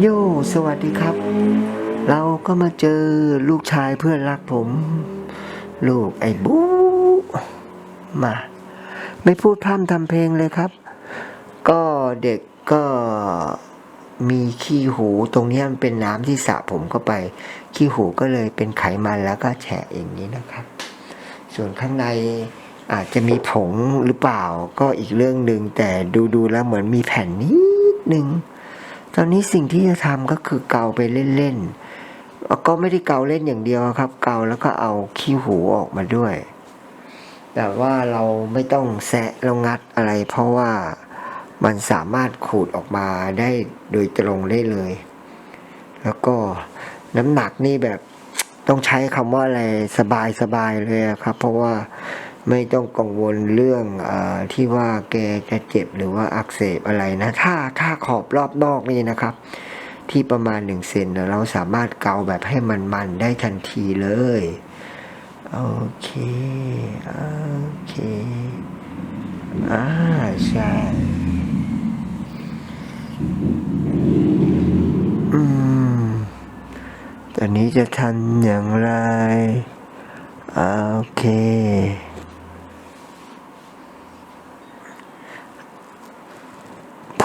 โยสวัสดีครับ เราก็มาเจอลูกชายเพื่อนรักผม ลูกไอ้บูมา ไม่พูดพร่ำทำเพลงเลยครับ ก็เด็กก็มีขี้หูตรงนี้มันเป็นน้ำที่สระผมเข้าไป ขี้หูก็เลยเป็นไขมันแล้วก็แฉะอย่างนี้นะครับ ส่วนข้างในอาจจะมีผงหรือเปล่าก็อีกเรื่องหนึ่งแต่ดูๆแล้วเหมือนมีแผ่นนิดนึง ตอนนี้สิ่งที่จะทำก็คือเกาไปเล่นๆแล้วก็ไม่ได้เกาเล่นอย่างเดียวครับ เกาแล้วก็เอาขี้หูออกมาด้วย แต่ว่าเราไม่ต้องแซะแล้วงัดอะไร เพราะว่ามันสามารถขูดออกมาได้โดยตรงได้เลย แล้วก็น้ำหนักนี่แบบต้องใช้คำว่าอะไรสบายสบายๆเลยครับ เพราะว่า ไม่ต้องกังวลเรื่องอที่ว่าแกจะเจ็บหรือว่าอักเสบอะไรนะ ถ้าถ้าขอบรอบนอกนี่นะครับ ที่ประมาณหนึ่งเซนเราสามารถเกาแบบให้มันมันได้ทันทีเลย โอเค โอเคอ่าใช่อืมตอนนี้จะทำอย่างไร โอเค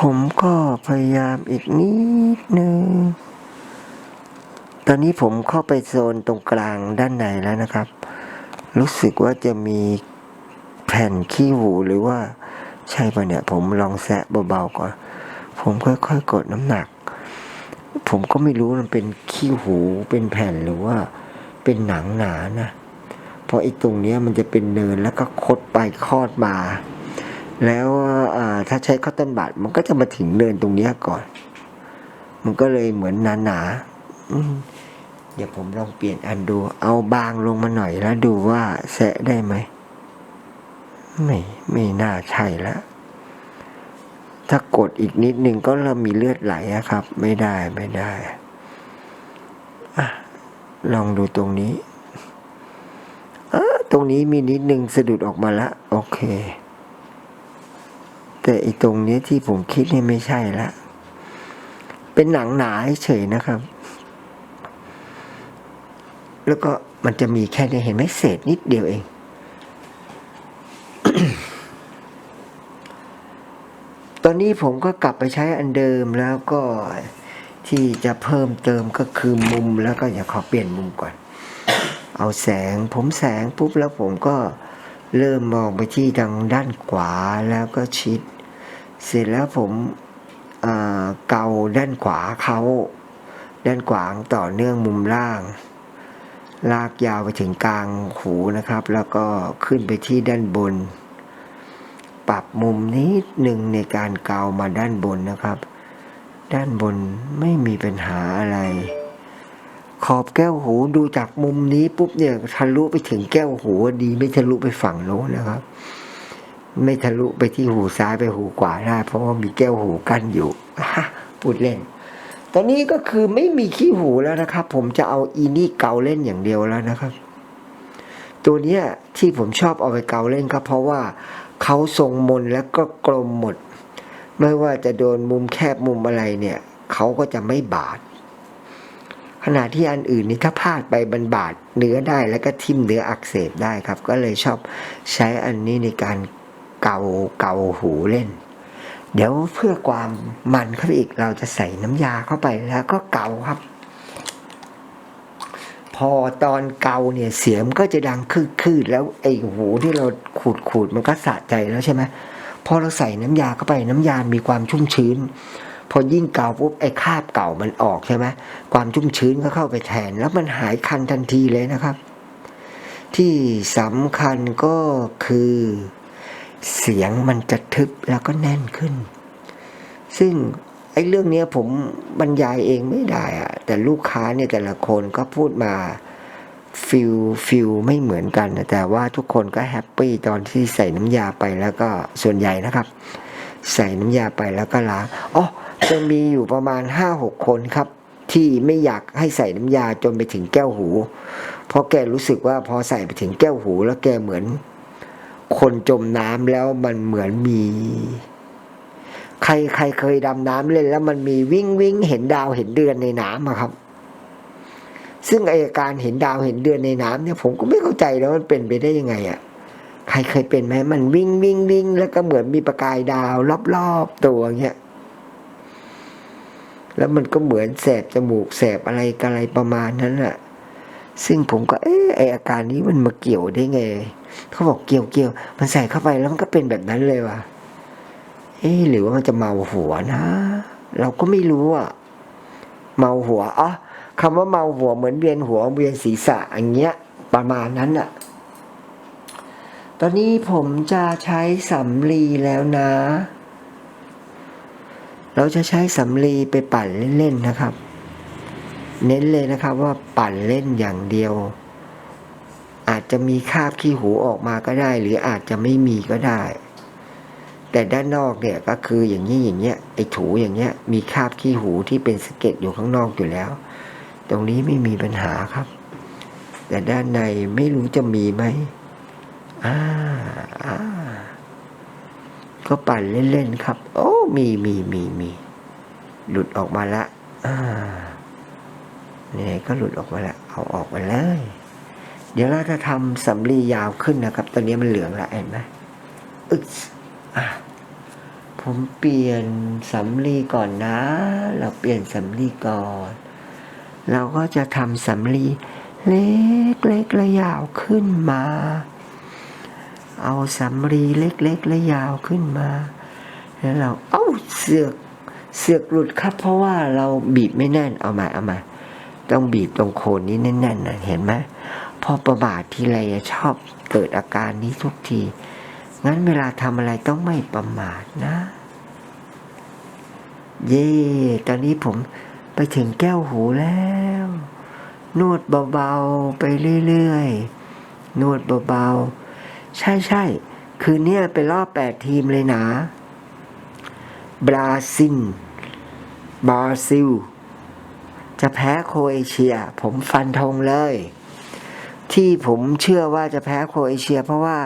ผมก็พยายามอีกนิดนึง ตอนนี้ผมเข้าไปโซนตรงกลางด้านในแล้วนะครับ รู้สึกว่าจะมีแผ่นขี้หูหรือว่าใช่ปะเนี่ยผมลองแซะเบาๆก่อน ผมค่อยๆกดน้ำหนัก ผมก็ไม่รู้มันเป็นขี้หูเป็นแผ่นหรือว่าเป็นหนังหนานะ เพราะไอ้ตรงเนี้ยมันจะเป็นเนินแล้วก็คดไปคลอดมา แล้วถ้าใช้ข้าวต้นบาดมันก็จะมาถึงเนินตรงนี้ก่อน มันก็เลยเหมือนหนาๆอืมเดี๋ยวผมลองเปลี่ยนอันดู เอาบางลงมาหน่อยแล้วดูว่าแสะได้ไหม ไม่ ไม่น่าใช่แล้ว ถ้ากดอีกนิดนึงก็เริ่มมีเลือดไหลอะครับ ไม่ได้ไม่ได้อะลองดูตรงนี้ ตรงนี้มีนิดนึงสะดุดออกมาละ โอเค แต่อีตรงนี้ที่ผมคิดนี่ไม่ใช่ละ เป็นหนังหนาเฉยนะครับ แล้วก็มันจะมีแค่นี้เห็นไหมเศษนิดเดียวเอง ตอนนี้ผมก็กลับไปใช้อันเดิมแล้วก็ที่จะเพิ่มเติมก็คือมุมแล้วก็อย่าขอเปลี่ยนมุมก่อน เอาแสงผมแสงปุ๊บแล้วผมก็ เริ่มมองไปที่ทางด้านขวาแล้วก็ชิด เสร็จแล้วผมเกาด้านขวาเขาด้านขวางต่อเนื่องมุมล่าง ลากยาวไปถึงกลางหูนะครับ แล้วก็ขึ้นไปที่ด้านบน ปรับมุมนิดหนึ่งในการเกามาด้านบนนะครับ ด้านบนไม่มีปัญหาอะไร อบแก้วหูดูจากมุมนี้ปุ๊บเนี่ยทะลุไปถึงแก้วหูดีไม่ทะลุไปฝั่งโน้นนะครับ ไม่ทะลุไปที่หูซ้ายไปหูขวาได้เพราะว่ามีแก้วหูกั้นอยู่พูดเล่น ตอนนี้ก็คือไม่มีขี้หูแล้วนะครับ ผมจะเอาอีนี่เกาเล่นอย่างเดียวแล้วนะครับ ตัวเนี้ยที่ผมชอบเอาไปเกาเล่นก็เพราะว่าเขาทรงมนแล้วก็กลมหมด ไม่ว่าจะโดนมุมแคบมุมอะไรเนี่ยเขาก็จะไม่บาด ขณะที่อันอื่นนี่ถ้าพลาดไปบันบาดเนื้อได้แล้วก็ทิ่มเนื้ออักเสบได้ครับ ก็เลยชอบใช้อันนี้ในการเกาเกาหูเล่น เดี๋ยวเพื่อความมันเข้าไปอีกเราจะใส่น้ำยาเข้าไปแล้วก็เกาครับ พอตอนเกาเนี่ยเสียงก็จะดังคืดๆแล้วไอ้หูที่เราขูดขูดๆมันก็สะใจแล้วใช่ไหมพอเราใส่น้ำยาเข้าไปน้ำยามีความชุ่มชื้น พอยิ่งเกาปุ๊บไอ้คราบเก่ามันออกใช่ไหมความชุ่มชื้นก็เข้าไปแทน แล้วมันหายคันทันทีเลยนะครับ ที่สำคัญก็คือ เสียงมันจะทึบแล้วก็แน่นขึ้น ซึ่งไอ้เรื่องนี้ผมบรรยายเองไม่ได้อะแต่ลูกค้าเนี่ยแต่ละคนก็พูดมาฟิลฟิลไม่เหมือนกัน แต่ว่าทุกคนก็แฮปปี้ตอนที่ใส่น้ำยาไปแล้วก็ส่วนใหญ่นะครับ ใส่น้ำยาไปแล้วก็ล้างอ๋อ จะมีอยู่ประมาณห้าหกคนครับ ที่ไม่อยากให้ใส่น้ำยาจนไปถึงแก้วหู เพราะแกรู้สึกว่าพอใส่ไปถึงแก้วหู แล้วแกเหมือน คนจมน้ำแล้วมันเหมือนมี ใครใครเคยดำน้ำเล่นแล้วมันมีวิ่งวิ่งเห็นดาวเห็นเดือนในน้ำอะครับ ซึ่งออาการเห็นดาวเห็นเดือนในน้ำเนี่ยผมก็ไม่เข้าใจแล้วมันเป็นไปได้ยังไงอะใครเคยเป็นไหมมันวิ่งวิ่งวิ่งแล้วก็เหมือนมีประกายดาวรอบๆตัวเงี้ย แล้วมันก็เหมือนแสบจมูกแสบอะไรกันอะไรประมาณนั้นอะซึ่งผมก็เอ๊ะไออาการนี้มันมาเกี่ยวได้ไง เขาบอกเกี่ยวเกี่ยวมันใส่เข้าไปแล้วมันก็เป็นแบบนั้นเลยว่ะเอ๊ะหรือว่ามันจะเมาหัวนะ เราก็ไม่รู้อะเมาหัวอ๋อคำว่าเมาหัวเหมือนเวียนหัวเวียนศีรษะอย่างเงี้ย ประมาณนั้นอะตอนนี้ผมจะใช้สำลีแล้วนะ เราจะใช้สำลีไปปั่นเล่นๆนะครับ เน้นเลยนะครับว่าปั่นเล่นอย่างเดียว อาจจะมีคาบขี้หูออกมาก็ได้ หรืออาจจะไม่มีก็ได้ แต่ด้านนอกเนี่ยก็คืออย่างนี้อย่างเงี้ยไอ้ถูอย่างเงี้ย มีคาบขี้หูที่เป็นสะเก็ดอยู่ข้างนอกอยู่แล้ว ตรงนี้ไม่มีปัญหาครับ แต่ด้านในไม่รู้จะมีไหมอ่าอ่า ก็ปั่นเล่นๆครับ โอ้ มีมีมีมีหลุดออกมาละอ่าเนี่ยก็หลุดออกมาละ เอาออกมาเลย เดี๋ยวเราจะทำสำลียาวขึ้นนะครับ ตอนนี้มันเหลืองละเห็นไหมอึ๊กอะผมเปลี่ยนสำลีก่อนนะ เราเปลี่ยนสำลีก่อน เราก็จะทำสำลีเล็กเล็กๆและยาวขึ้นมา เอาสำลีเล็กๆ และยาวขึ้นมา แล้วเราเอ้าเสือกเสือกหลุดครับ เพราะว่าเราบีบไม่แน่นเอามาเอามา ต้องบีบตรงโคนนี้แน่นๆนะเห็นไหมพอประบาททีไรชอบเกิดอาการนี้ทุกที งั้นเวลาทำอะไรต้องไม่ประมาทนะ เย่ตอนนี้ผมไปถึงแก้วหูแล้ว นวดเบาๆไปเรื่อยๆ นวดเบาๆ ใช่ใช่คืนนี้เป็นรอบแปดทีมเลยนะ บราซิลบราซิล จะแพ้โครเอเชีย ผมฟันธงเลย ที่ผมเชื่อว่าจะแพ้โครเอเชีย เพราะว่า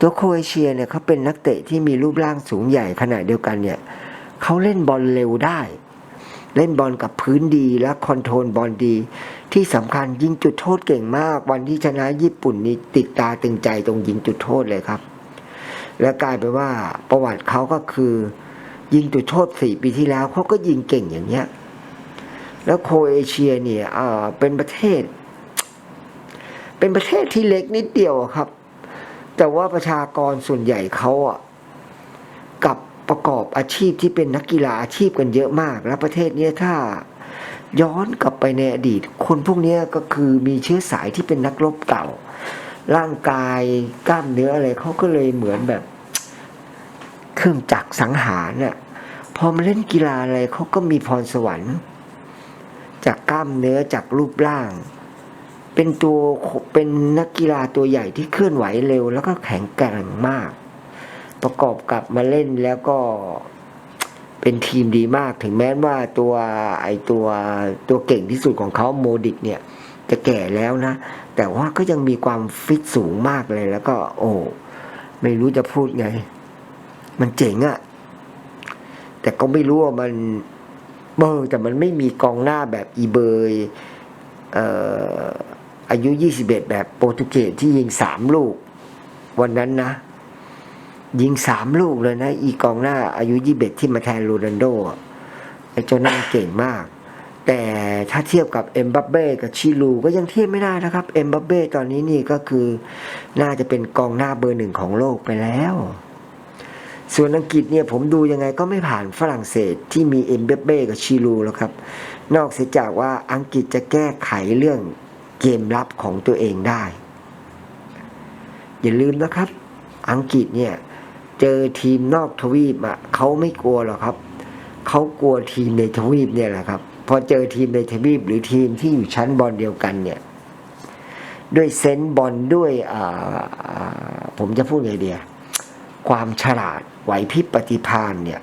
ตัวโครเอเชียเนี่ยเขาเป็นนักเตะที่มีรูปร่างสูงใหญ่ขนาดเดียวกันเนี่ยเขาเล่นบอลเร็วได้ เล่นบอลกับพื้นดีและคอนโทรลบอลดี ที่สำคัญยิงจุดโทษเก่งมาก วันที่ชนะญี่ปุ่นนี่ติดตาตึงใจตรงยิงจุดโทษเลยครับ และกลายไปว่าประวัติเขาก็คือ ยิงจุดโทษสี่ปีที่แล้วเขาก็ยิงเก่งอย่างเงี้ย แล้วโคเอเชียเนี่ยเอ่อเป็นประเทศ เป็นประเทศที่เล็กนิดเดียวครับ แต่ว่าประชากรส่วนใหญ่เขาอะกับประกอบอาชีพที่เป็นนักกีฬาอาชีพกันเยอะมาก แล้วประเทศนี้ถ้า ย้อนกลับไปในอดีต คนพวกนี้ก็คือมีเชื้อสายที่เป็นนักรบเก่า ร่างกายกล้ามเนื้ออะไรเขาก็เลยเหมือนแบบ เครื่องจักรสังหารน่ะพอมาเล่นกีฬาอะไรเขาก็มีพรสวรรค์ จากกล้ามเนื้อจากรูปร่าง เป็นตัวเป็นนักกีฬาตัวใหญ่ที่เคลื่อนไหวเร็ว แล้วก็แข็งแกร่งมาก ประกอบกับมาเล่นแล้วก็ เป็นทีมดีมาก ถึงแม้ว่าตัวไอตัวตัวเก่งที่สุดของเขาโมดิกเนี่ย จะแก่แล้วนะ แต่ว่าก็ยังมีความฟิตสูงมากเลยแล้วก็ โอ้ไม่รู้จะพูดไง มันเจ๋งอะแต่ก็ไม่รู้ว่ามันเบอร์แต่มันไม่มีกองหน้าแบบอีเบยเอ่ออายุ 21 แบบโปรตุเกสที่ยิงสามลูก วันนั้นนะ ยิงสามลูกเลยนะ อีกองหน้าอายุ21ที่มาแทนโรนัลโดอะไอ้เจ้านั่นเก่งมาก แต่ถ้าเทียบกับเอ็มบัปเบ้กับชิลูก็ยังเทียบไม่ได้นะครับ เอ็มบัปเบ้ตอนนี้นี่ก็คือน่าจะเป็นกองหน้าเบอร์หนึ่งของโลกไปแล้ว ส่วนอังกฤษเนี่ยผมดูยังไงก็ไม่ผ่านฝรั่งเศสที่มีเอ็มบัปเบ้กับชิลูแล้วครับ นอกเสียจากว่าอังกฤษจะแก้ไขเรื่องเกมรับของตัวเองได้ อย่าลืมนะครับ อังกฤษเนี่ย เจอทีมนอกทวีปอะเขาไม่กลัวหรอกครับ เขากลัวทีมในทวีปเนี่ยแหละครับ พอเจอทีมในทวีปหรือทีมที่อยู่ชั้นบอลเดียวกันเนี่ยด้วยเซนบอลด้วยผมจะพูดไงเดียความฉลาดไหวพริบปฏิภาณเนี่ย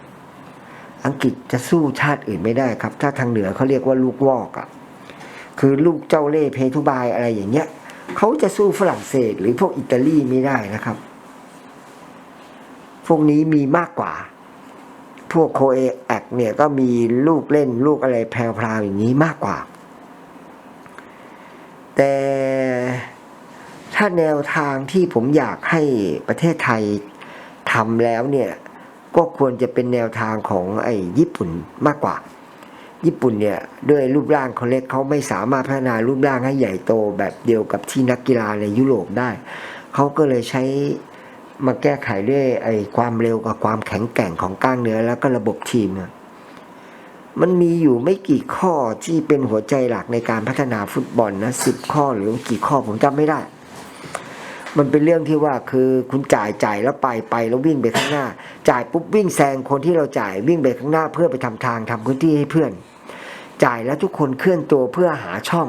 อังกฤษจะสู้ชาติอื่นไม่ได้ครับ ถ้าทางเหนือเขาเรียกว่าลูกวอกอะ่ะคือลูกเจ้าเล่ห์เพทุบายอะไรอย่างเงี้ยเขาจะสู้ฝรั่งเศสหรือพวกอิตาลีไม่ได้นะครับ พวกนี้มีมากกว่า พวกโคเอแอกเนี่ยก็มีลูกเล่นลูกอะไรแพรวๆอย่างนี้มากกว่า แต่ถ้าแนวทางที่ผมอยากให้ประเทศไทยทำแล้วเนี่ย ก็ควรจะเป็นแนวทางของไอ้ญี่ปุ่นมากกว่า ญี่ปุ่นเนี่ยด้วยรูปร่างเขาเล็กเขาไม่สามารถพัฒนารูปร่างให้ใหญ่โตแบบเดียวกับที่นักกีฬาในยุโรปได้ เขาก็เลยใช้ มาแก้ไขด้วยไอ้ความเร็วกับความแข็งแกร่งของกล้ามเนื้อแล้วก็ระบบทีมมันมีอยู่ไม่กี่ข้อที่เป็นหัวใจหลักในการพัฒนาฟุตบอลนะสิบข้อหรือกี่ข้อผมจำไม่ได้ มันเป็นเรื่องที่ว่าคือคุณจ่ายจ่ายแล้วไปไปแล้ววิ่งไปข้างหน้า จ่ายปุ๊บวิ่งแซงคนที่เราจ่ายวิ่งไปข้างหน้าเพื่อไปทำทางทำพื้นที่ให้เพื่อน จ่ายแล้วทุกคนเคลื่อนตัวเพื่อหาช่อง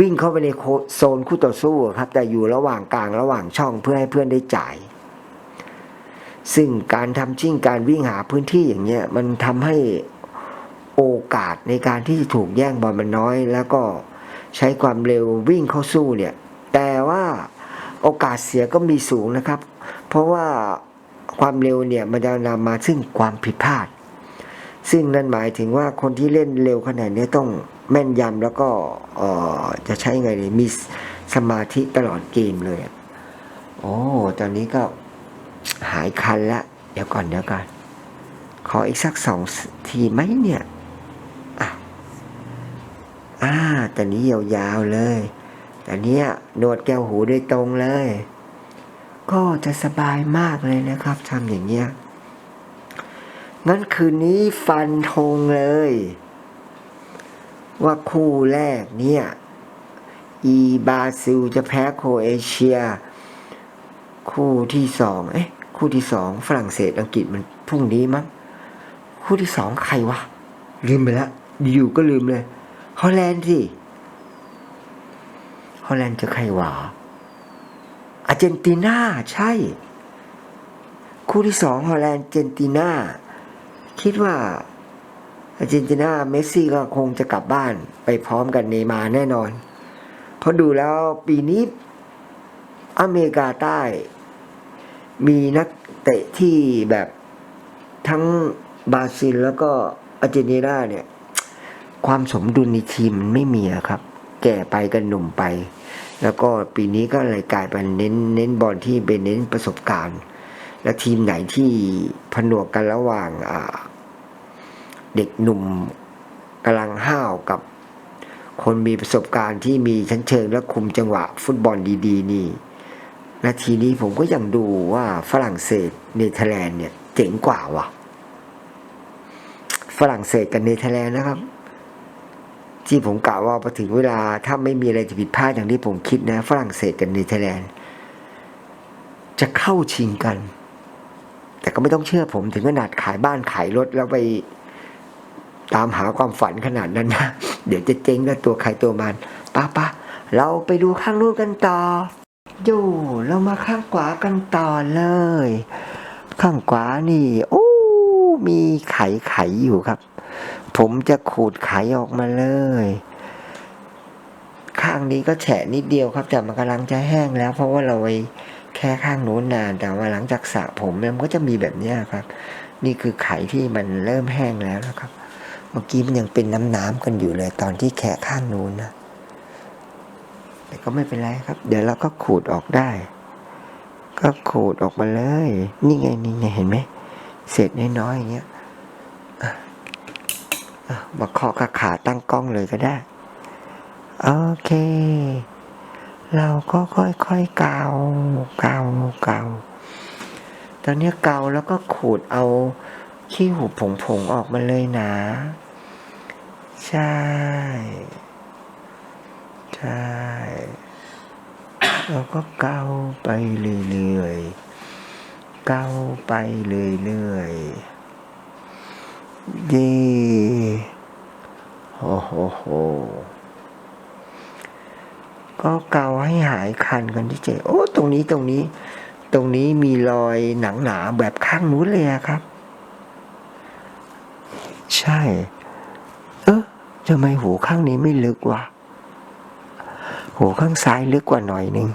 วิ่งเข้าไปในโซนคู่ต่อสู้ครับ แต่อยู่ระหว่างกลางระหว่างช่องเพื่อให้เพื่อนได้จ่าย ซึ่งการทำชิ่งการวิ่งหาพื้นที่อย่างเงี้ยมันทำให้โอกาสในการที่จะถูกแย่งบอลมันน้อย แล้วก็ใช้ความเร็ววิ่งเข้าสู้เนี่ย แต่ว่าโอกาสเสียก็มีสูงนะครับ เพราะว่าความเร็วเนี่ยมันจะนำมาซึ่งความผิดพลาด ซึ่งนั่นหมายถึงว่าคนที่เล่นเร็วขนาดนี้ต้อง แม่นยำแล้วก็จะใช้ไงดีมีสมาธิตลอดเกมเลยโอ้ตอนนี้ก็หายคันละ เดี๋ยวก่อนเดี๋ยวก่อนขออีกสักสองทีไหมเนี่ยอะอ่าแต่นี้ยาวๆเลยแต่เนี้นวดแก้วหูโดยตรงเลย ก็จะสบายมากเลยนะครับทำอย่างเงี้ยงั้นคืนนี้ฟันธงเลย ว่าคู่แรกเนี่ย อีบราซิลจะแพ้โครเอเชีย คู่ที่สองเอ๊ะคู่ที่สองฝรั่งเศสอังกฤษมันพรุ่งนี้มั้งคู่ที่สองใครวะ ลืมไปแล้วอยู่ก็ลืมเลยฮอลแลนด์สิฮอลแลนด์จะใครวะอาร์เจนตินาใช่ คู่ที่สองฮอลแลนด์อาร์เจนตินาคิดว่า อาร์เจนตินาเมสซี่ก็คงจะกลับบ้านไปพร้อมกันเนมาแน่นอน เพราะดูแล้วปีนี้อเมริกาใต้ มีนักเตะที่แบบทั้งบราซิลแล้วก็อาร์เจนตินาเนี่ย ความสมดุลในทีมมันไม่มีครับ แก่ไปกันหนุ่มไป แล้วก็ปีนี้ก็เลยกลายเป็นเน้นเน้นบอลที่เป็นเน้นประสบการณ์ และทีมไหนที่ผนวกกันระหว่างอ่า เด็กหนุ่มกำลังห้าวกับคนมีประสบการณ์ที่มีชั้นเชิงและคุมจังหวะฟุตบอลดีๆ นี่ นาทีนี้ผมก็ยังดูว่าฝรั่งเศสเนเธอร์แลนด์เนี่ยเจ๋งกว่าว่ะ ฝรั่งเศสกับเนเธอร์แลนด์นะครับ ที่ผมกล่าวว่าพอถึงเวลาถ้าไม่มีอะไรจะผิดพลาดอย่างที่ผมคิดนะ ฝรั่งเศสกับเนเธอร์แลนด์จะเข้าชิงกัน แต่ก็ไม่ต้องเชื่อผมถึงขนาดขายบ้านขายรถแล้วไป ตามหาความฝันขนาดนั้นนะ เดี๋ยวจะเจ๊งแล้วตัวใครตัวมันป้าป้าเราไปดูข้างนู้นกันต่อโย่เรามาข้างขวากันต่อเลย ข้างขวานี่โอ้มีไข่ไข่อยู่ครับ ผมจะขูดไข่ออกมาเลย ข้างนี้ก็แฉะนิดเดียวครับแต่มันกำลังจะแห้งแล้ว เพราะว่าเราไปแค่ข้างโน้นนานแต่ว่าหลังจากสระผมมันก็จะมีแบบนี้ครับ นี่คือไข่ที่มันเริ่มแห้งแล้วนะครับ มื่อกี้มันยังเป็นน้ำน้ำๆกันอยู่เลย ตอนที่แขะข้างนู้นนะแต่ก็ไม่เป็นไรครับ เดี๋ยวเราก็ขูดออกได้ ก็ขูดออกมาเลย นี่ไงนี่ไงเห็นไหมเศษน้อยๆอย่างเงี้ยอะอะมาเคาะกับขาตั้งกล้องเลยก็ได้ โอเค เราก็ค่อยๆเกาเกาเกาตอนนี้เกาแล้วก็ขูดเอาขี้หูผงๆออกมาเลยนะ ใช่ ใช่แล้วก็เกาไปเรื่อยๆเกาไปเรื่อยๆดีโอ้โหโหก็เกาให้หายคันกันที่เจโอ้ ตรงนี้ตรงนี้ ตรงนี้มีรอยหนังหนาแบบข้างนู้นเลยครับ ใช่ ทำไมหูข้างนี้ไม่ลึกวะหูข้างซ้ายลึกกว่าหน่อยหนึ่ง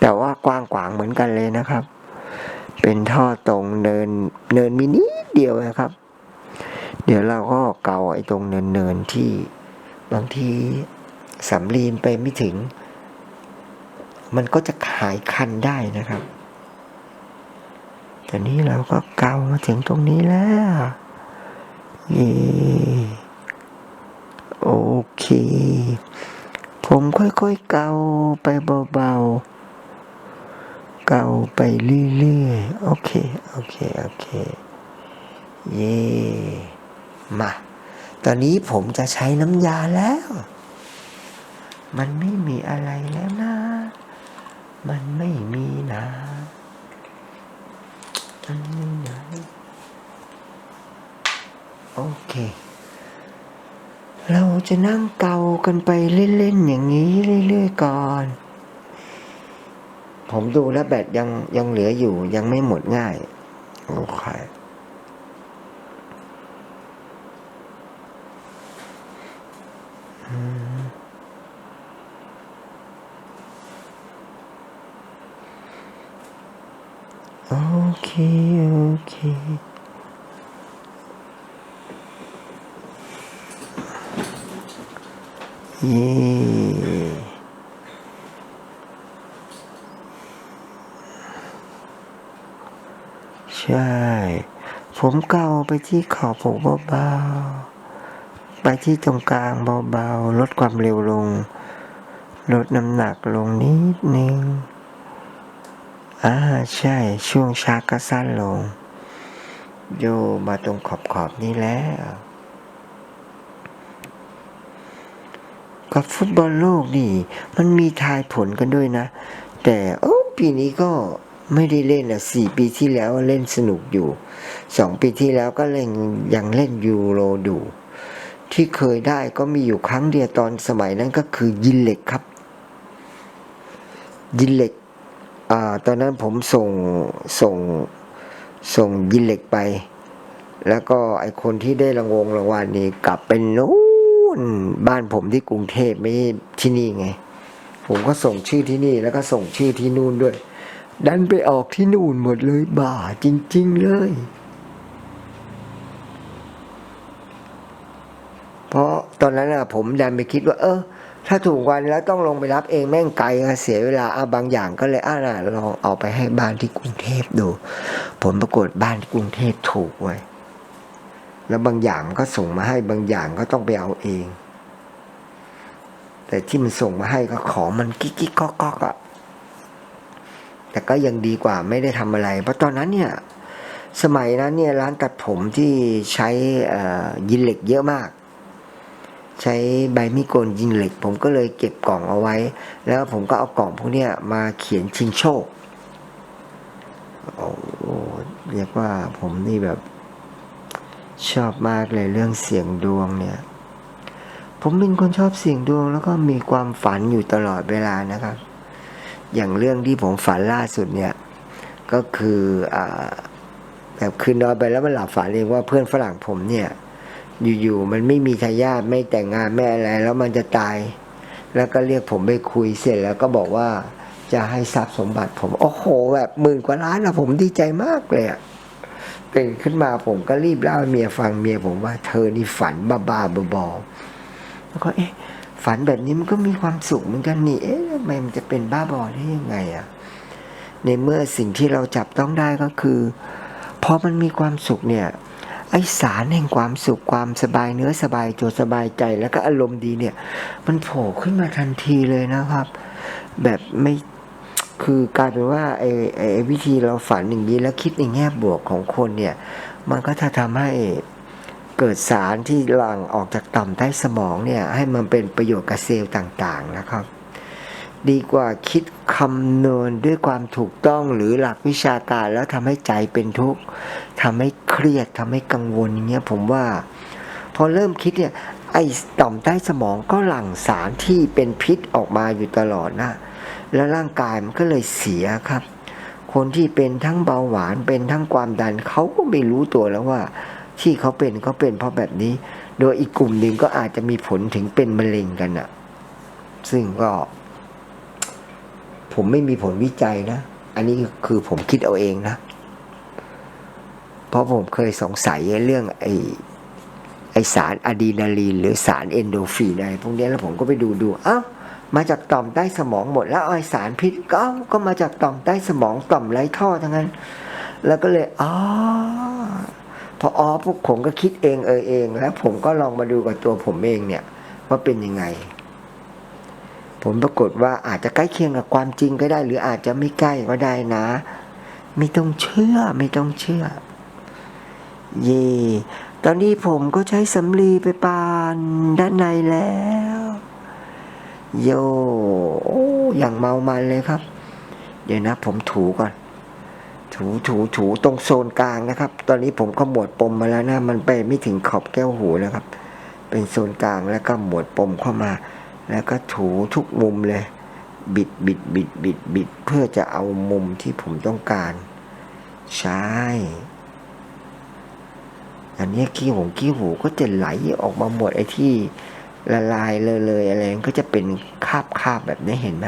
แต่ว่ากว้างขวางเหมือนกันเลยนะครับ เป็นท่อตรงเนินเนินมินิเดียวนะครับ เดี๋ยวเราก็เกาไอ้ตรงเนินๆที่บางทีสำลีนไปไม่ถึง มันก็จะหายคันได้นะครับแตอนนี้เราก็เกามาถึงตรงนี้แล้ว เย่ โอเค ผมค่อยๆเกาไปเบาๆ เกาไปเรื่อยๆ โอเค โอเค โอเค เย่มา ตอนนี้ผมจะใช้น้ำยาแล้ว มันไม่มีอะไรแล้วนะ มันไม่มีนะมันไม่มีนะโอเค เราจะนั่งเกากันไปเล่นๆอย่างนี้เรื่อยๆก่อน ผมดูแล้วแบตยังยังเหลืออยู่ยังไม่หมดง่าย โอเคโอเค โอเค เย่ ใช่ ผมเกาไปที่ขอบผมเบาๆ ไปที่ตรงกลางเบาๆ ลดความเร็วลง ลดน้ำหนักลงนิดนึงอ่าใช่ ช่วงชักก็สั้นลง โยมาตรงขอบขอบๆนี้แล้ว กับฟุตบอลโลกนี่ มันมีทายผลกันด้วยนะ แต่โอ้ปีนี้ก็ไม่ได้เล่นอะสี่ปีที่แล้วเล่นสนุกอยู่สองปีที่แล้วก็เล่นยังเล่นยูโรดูที่เคยได้ก็มีอยู่ครั้งเดียวตอนสมัยนั้นก็คือยินเหล็กครับ ยินเหล็กอตอนนั้นผมส่งส่งส่งยินเหล็กไป แล้วก็ไอคนที่ได้รางวงรางวัลนี่กลับเป็นนู้ นบ้านผมที่กรุงเทพไม่ที่นี่ไง ผมก็ส่งชื่อที่นี่แล้วก็ส่งชื่อที่นู่นด้วย ดันไปออกที่นู่นหมดเลยบ้าจริง ๆ เลย เพราะตอนนั้นอะผมดันไปคิดว่า เออ ถ้าถูกวันแล้วต้องลงไปรับเองแม่งไกลเสียเวลาอะบางอย่างก็เลยอ่านะลองเอาไปให้บ้านที่กรุงเทพดู ผลปรากฏบ้านที่กรุงเทพถูกไว้ แล้วบางอย่างมันก็ส่งมาให้บางอย่างก็ต้องไปเอาเอง แต่ที่มันส่งมาให้ก็ของมันกิ๊กกิ๊กก๊อกก๊อกอะแต่ก็ยังดีกว่าไม่ได้ทำอะไร เพราะตอนนั้นเนี่ย สมัยนั้นเนี่ยร้านตัดผมที่ใช้เอ่อยินเหล็กเยอะมาก ใช้ใบมีดโกนยิงเหล็ก ผมก็เลยเก็บกล่องเอาไว้ แล้วผมก็เอากล่องพวกเนี้ยมาเขียนชิงโชคโอ้เรียกว่าผมนี่แบบ ชอบมากเลยเรื่องเสียงดวงเนี่ย ผมเป็นคนชอบเสียงดวง แล้วก็มีความฝันอยู่ตลอดเวลานะครับ อย่างเรื่องที่ผมฝันล่าสุดเนี่ย ก็คืออแบบคืนนอนไปแล้วมันหลับฝันเองว่าเพื่อนฝรั่งผมเนี่ย อยู่ๆมันไม่มีทายาทไม่แต่งงานไม่อะไร แล้วมันจะตาย แล้วก็เรียกผมไปคุยเสร็จแล้วก็บอกว่าจะให้ทรัพย์สมบัติผม โอ้โห แบบหมื่นกว่าล้านอะผมดีใจมากเลยอะ ตื่นขึ้นมาผมก็รีบเล่าให้เมียฟังเมียผมว่าเธอนี่ฝันบ้าๆบอแล้วก็เอ๊ะ ฝันแบบนี้มันก็มีความสุขเหมือนกันนี่เอ๊ะทำไมมันจะเป็นบ้าบอได้ยังไงอะในเมื่อสิ่งที่เราจับต้องได้ก็คือพอมันมีความสุขเนี่ยไอสารแห่งความสุขความสบายเนื้อสบายตัวสบายใจแล้วก็อารมณ์ดีเนี่ย มันโผล่ขึ้นมาทันทีเลยนะครับ แบบไม่ คือกลายเป็นว่าไอไอไอ้วิธีเราฝันอย่างนี้แล้วคิดในแง่บวกของคนเนี่ย มันก็จะทำให้เกิดสารที่หลั่งออกจากต่อมใต้สมองเนี่ย ให้มันเป็นประโยชน์กับเซลล์ต่างๆนะครับ ดีกว่าคิดคำนวณด้วยความถูกต้องหรือหลักวิชาการแล้วทำให้ใจเป็นทุกข์ทำให้เครียดทำให้กังวลอย่างเงี้ยผมว่าพอเริ่มคิดเนี่ยไอ้ต่อมใต้สมองก็หลั่งสารที่เป็นพิษออกมาอยู่ตลอดนะ แล้วร่างกายมันก็เลยเสียครับ คนที่เป็นทั้งเบาหวานเป็นทั้งความดันเขาก็ไม่รู้ตัวแล้วว่า ที่เขาเป็นก็เป็นเพราะแบบนี้ โดยอีกกลุ่มหนึ่งก็อาจจะมีผลถึงเป็นมะเร็งกันอะซึ่งก็ ผมไม่มีผลวิจัยนะ อันนี้คือผมคิดเอาเองนะ เพราะผมเคยสงสัยเรื่องไอไอสารอะดรีนาลีนหรือสารเอนโดฟินอะไรพวกนี้แล้วผมก็ไปดูดูอ้าว มาจากต่อมใต้สมองหมดแล้วไอสารพิษก็ก็มาจากต่อมใต้สมองต่อมไร้ท่อทั้งนั้น แล้วก็เลยอ๋อพออ๋อพวกผมก็คิดเองเออเอง แล้วผมก็ลองมาดูกับตัวผมเองเนี่ย ว่าเป็นยังไงผลปรากฏว่าอาจจะใกล้เคียงกับความจริงก็ได้ หรืออาจจะไม่ใกล้ก็ได้นะ ไม่ต้องเชื่อไม่ต้องเชื่อ เย่ตอนนี้ผมก็ใช้สำลีไปปานด้านในแล้ว โยโอ้อย่างเมามันเลยครับ เดี๋ยวนะผมถูก่อน ถูถูถูตรงโซนกลางนะครับ ตอนนี้ผมขมวดปมมาแล้วนะ มันไปไม่ถึงขอบแก้วหูแล้วครับ เป็นโซนกลางแล้วก็หมวดปมเข้ามา แล้วก็ถูทุกมุมเลย บิดบิดบิดบิดบิดเพื่อจะเอามุมที่ผมต้องการ ใช่อันนี้ขี้หงขี้หูก็จะไหลออกมาหมดไอ้ที่ ละลายเลยเลยอะไรก็จะเป็นคาบคาบแบบนี้เห็นไหม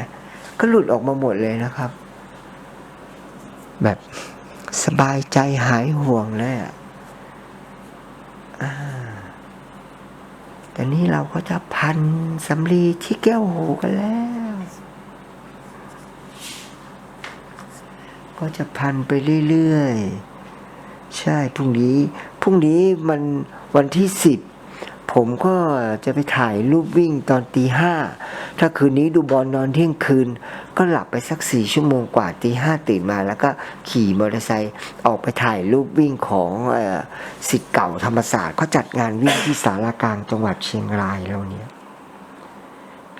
ก็หลุดออกมาหมดเลยนะครับ แบบสบายใจหายห่วงเลยอะแต่นี้เราก็จะพันสำลีที่แก้วหูกันแล้ว ก็จะพันไปเรื่อยๆ ใช่พรุ่งนี้พรุ่งนี้มันวันที่สิบ ผมก็จะไปถ่ายรูปวิ่งตอนตีห้าถ้าคืนนี้ดูบอลนอนเที่ยงคืน ก็หลับไปสักสี่ชั่วโมงกว่าตีห้าตื่นมา แล้วก็ขี่มอเตอร์ไซค์ออกไปถ่ายรูปวิ่งของสิทธิ์เก่าธรรมศาสตร์เขาจัดงานวิ่งที่สารากลางจังหวัดเชียงรายแล้วเนี่ย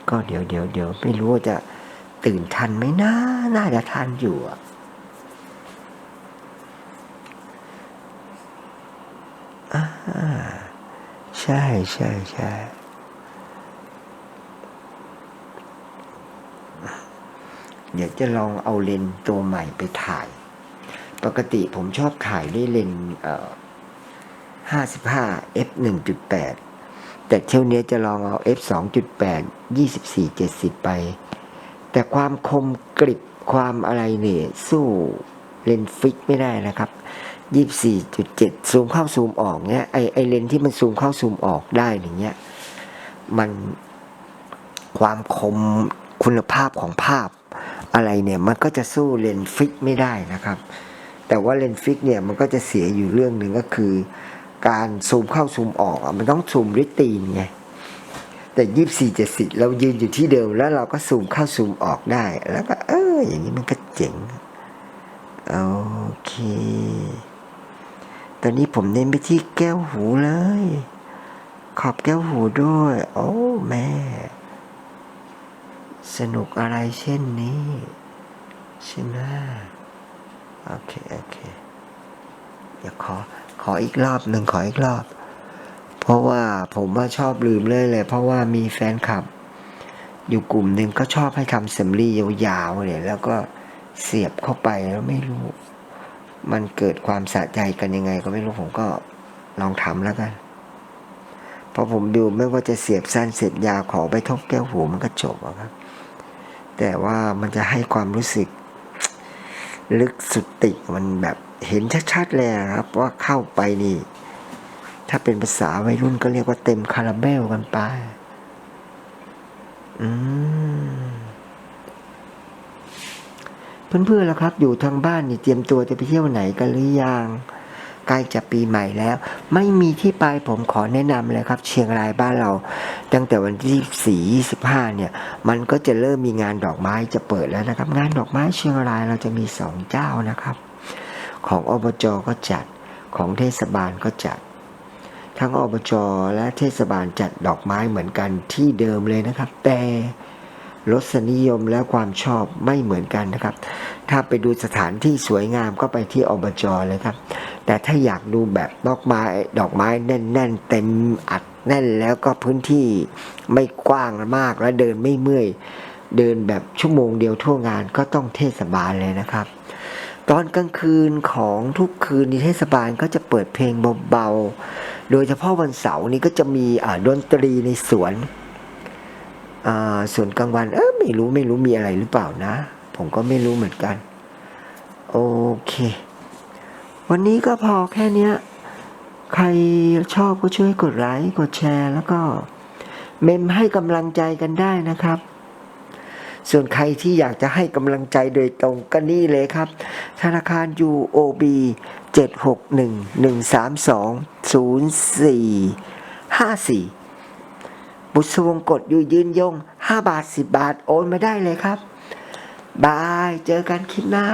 ก็เดี๋ยวเดี๋ยวเดี๋ยวไม่รู้ว่าจะตื่นทันไหมนะน่าจะทันอยู่อะ ใช่ใช่ใช่เดี๋ยวจะลองเอาเลนส์ตัวใหม่ไปถ่าย ปกติผมชอบถ่ายด้วยเลนส์เอ่อ55 f 1.8แต่เที่ยวนี้จะลองเอา f 2.8 24 70ไป แต่ความคมกริบความอะไรเนี่ยสู้เลนส์ฟิกไม่ได้นะครับ ยี่สี่จุดเจ็ดซูมเข้าซูมออกเนี้ยไอไอเลนที่มันซูมเข้าซูมออกได้อย่างเงี้ยมันความคมคุณภาพของภาพอะไรเนี่ยมันก็จะสู้เลนฟิกไม่ได้นะครับ แต่ว่าเลนฟิกเนี่ยมันก็จะเสียอยู่เรื่องหนึ่งก็คือ การซูมเข้าซูมออกมันต้องซูมด้วยตีนไงแต่ยี่สี่เจ็ดสิบเรายืนอยู่ที่เดิมแล้วเราก็ซูมเข้าซูมออกได้ แล้วก็เอออย่างนี้มันก็เจ๋งโอเค ตอนนี้ผมเน้นไปที่แก้วหูเลย ขอบแก้วหูด้วย โอ้แม่ สนุกอะไรเช่นนี้ ใช่ไหมโอเค โอเค เดี๋ยวขอ ขออีกรอบหนึ่งขออีกรอบ เพราะว่าผมว่าชอบลืมเลยเลย เพราะว่ามีแฟนคลับ อยู่กลุ่มหนึ่งก็ชอบให้ทำสำลียาวๆเนี่ยแล้วก็เสียบเข้าไปแล้วไม่รู้ มันเกิดความสะใจกันยังไง ก็ไม่รู้ผมก็ลองทำแล้วกันพราะผมดูไม่ว่าจะเสียบสั้นเสียบยาวขอไปทบแก้วหูมันก็จบครับ แต่ว่ามันจะให้ความรู้สึก ลึกสุดติมันแบบเห็นชัดๆเลยครับ ว่าเข้าไปนี่ ถ้าเป็นภาษาวัยรุ่นก็เรียกว่าเต็มคาราเบลกันไป อืม เพื่อนๆแล้วครับ อยู่ทางบ้านนี่เตรียมตัวจะไปเที่ยวไหนกันหรือยังใกล้จะปีใหม่แล้ว ไม่มีที่ไปผมขอแนะนำเลยครับ เชียงรายบ้านเรา ตั้งแต่วันที่ 4 25 เนี่ย มันก็จะเริ่มมีงานดอกไม้จะเปิดแล้วนะครับ งานดอกไม้เชียงรายเราจะมีสองเจ้านะครับ ของอบจก็จัดของเทศบาลก็จัด ทั้งอบจและเทศบาลจัดดอกไม้เหมือนกันที่เดิมเลยนะครับ แต่ รสนิยมและความชอบไม่เหมือนกันนะครับ ถ้าไปดูสถานที่สวยงามก็ไปที่อบจเลยครับ แต่ถ้าอยากดูแบบดอกไม้ดอกไม้แน่น ๆ เต็มอัดแน่นแล้วก็พื้นที่ไม่กว้างมากและเดินไม่เมื่อย เดินแบบชั่วโมงเดียวทั่วงานก็ต้องเทศบาลเลยนะครับ ตอนกลางคืนของทุกคืนในเทศบาลก็จะเปิดเพลงเบาๆโดยเฉพาะวันเสาร์นี้ก็จะมีดนตรีในสวน ส่วนกลางวันเออไม่รู้ไม่รู้มีอะไรหรือเปล่านะ ผมก็ไม่รู้เหมือนกัน โอเค วันนี้ก็พอแค่นี้ใครชอบก็ช่วยกดไลค์กดแชร์แล้วก็เมมให้กำลังใจกันได้นะครับ ส่วนใครที่อยากจะให้กำลังใจโดยตรงก็นี่เลยครับ ธนาคาร UOB 761-132-0454 บุษวงกดอยู่ยืนยง 5 บาท 10 บาทโอนมาได้เลยครับ บาย เจอกันคลิปหน้า